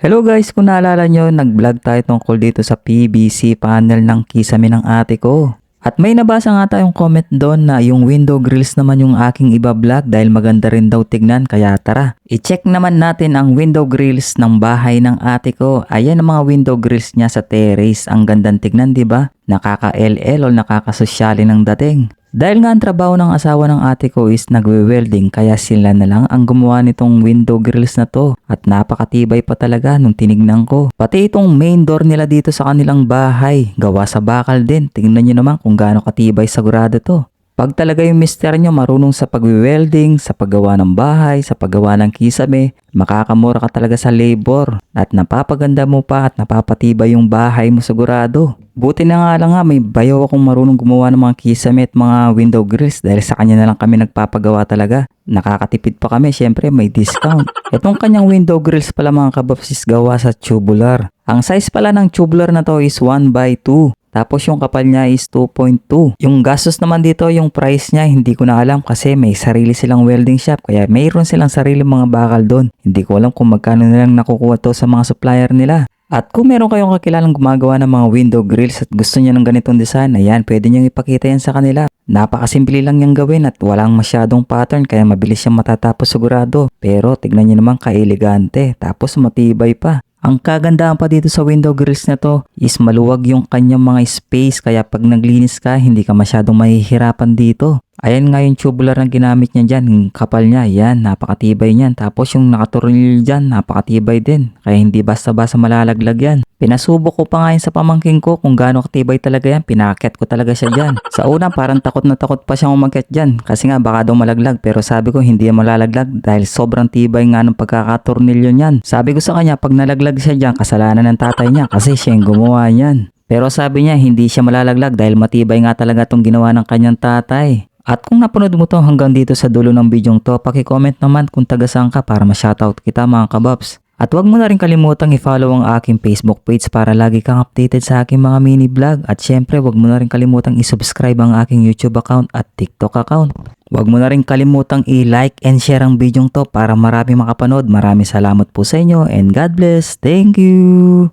Hello guys, kung naalala nyo, nag-vlog tayo tungkol dito sa PVC panel ng kisame ng ate ko. At may nabasa nga tayong comment doon na yung window grills naman yung aking iba vlog dahil maganda rin daw tignan kaya tara. I-check naman natin ang window grills ng bahay ng ate ko. Ayan ang mga window grills niya sa terrace. Ang gandang tignan, ba? Nakaka-LL o nakakasosyali ng dating. Dahil nga ang trabaho ng asawa ng ate ko is nagwe-welding kaya sila na lang ang gumawa nitong window grills na to at napakatibay pa talaga nung tinignan ko. Pati itong main door nila dito sa kanilang bahay, gawa sa bakal din. Tingnan nyo naman kung gaano katibay sagurado to. Pag talaga yung mister nyo marunong sa pagwe-welding, sa paggawa ng bahay, sa paggawa ng kisame, makakamura ka talaga sa labor at napapaganda mo pa at napapatibay yung bahay mo sigurado. Buti na nga lang nga may bayaw akong marunong gumawa ng mga kisame at mga window grills dahil sa kanya na lang kami nagpapagawa talaga. Nakakatipid pa kami, syempre may discount. Itong kanyang window grills pala mga kababsis gawa sa tubular. Ang size pala ng tubular na to is 1 by 2. Tapos yung kapal niya is 2.2. Yung gastos naman dito, yung price niya, hindi ko na alam kasi may sarili silang welding shop. Kaya mayroon silang sarili mga bakal doon. Hindi ko alam kung magkano nilang nakukuha to sa mga supplier nila. At kung meron kayong kakilalang gumagawa ng mga window grills at gusto niya ng ganitong design, ayan, pwede niyong ipakita yan sa kanila. Napakasimple lang niyang gawin at walang masyadong pattern kaya mabilis siyang matatapos sigurado. Pero tignan niyo naman ka-elegante tapos matibay pa. Ang kagandahan pa dito sa window grills na to is maluwag yung kanyang mga space kaya pag naglinis ka hindi ka masyadong mahihirapan dito. Ayan nga yung tubular na ginamit niya dyan, kapal niya, yan, napakatibay niyan. Tapos yung nakatornil dyan, napakatibay din. Kaya hindi basta-basta malalaglag yan. Pinasubok ko pa nga yun sa pamangking ko kung gaano katibay talaga yan. Pinakit ko talaga siya dyan. Sa una parang takot na takot pa siyang umakyat dyan. Kasi nga baka daw malaglag. Pero sabi ko hindi yan malalaglag dahil sobrang tibay nga ng pagkakatornilyo niyan. Sabi ko sa kanya pag nalaglag siya dyan, kasalanan ng tatay niya kasi siya yung gumawa niyan. Pero sabi niya hindi siya malalaglag dahil matibay nga talaga itong ginawa ng kanyang tatay. At kung napanood mo to hanggang dito sa dulo ng bidyong to, paki-comment naman kung taga saan ka para ma-shoutout kita mga kababs. At huwag mo na rin kalimutang i-follow ang aking Facebook page para lagi kang updated sa aking mga mini vlog. At syempre, huwag mo na rin kalimutang i-subscribe ang aking YouTube account at TikTok account. Huwag mo na rin kalimutang i-like and share ang bidyong to para marami makapanood. Maraming salamat po sa inyo and God bless. Thank you!